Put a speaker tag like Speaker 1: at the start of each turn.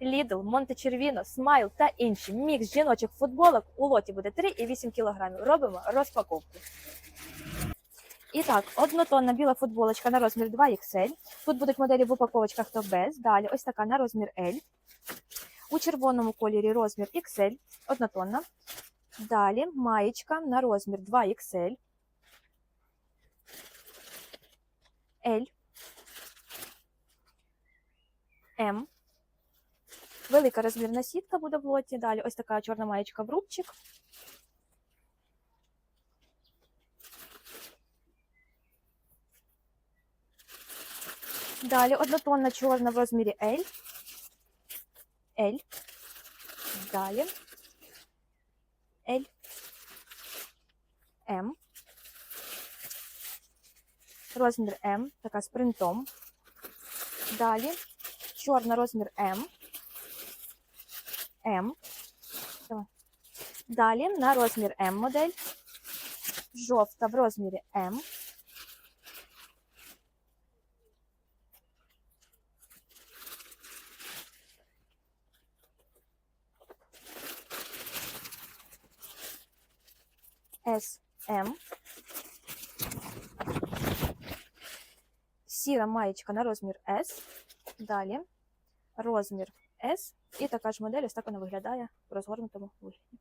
Speaker 1: Lidl, Монтечервіно, Смайл та інші. Мікс жіночих футболок у лоті буде 3,8 кг. Робимо розпаковку. І так, однотонна біла футболочка на розмір 2XL. Тут будуть моделі в упаковочках та без. Далі ось така на розмір L. У червоному кольорі розмір XL, однотонна. Далі маєчка на розмір 2XL. L. М. Велика розмірна сітка буде в лоті. Далі ось така чорна маєчка в рубчик. Далі однотонна чорна в розмірі L. L. Далі. L. М. Розмір М, така з принтом. Далі чорна розмір М. М. Давай. Далі на розмір М модель. Жовта в розмірі М. С, М. Сіра маєчка на розмір S. Далі розмір S. І така ж модель, ось так вона виглядає в розгорнутому вигляді.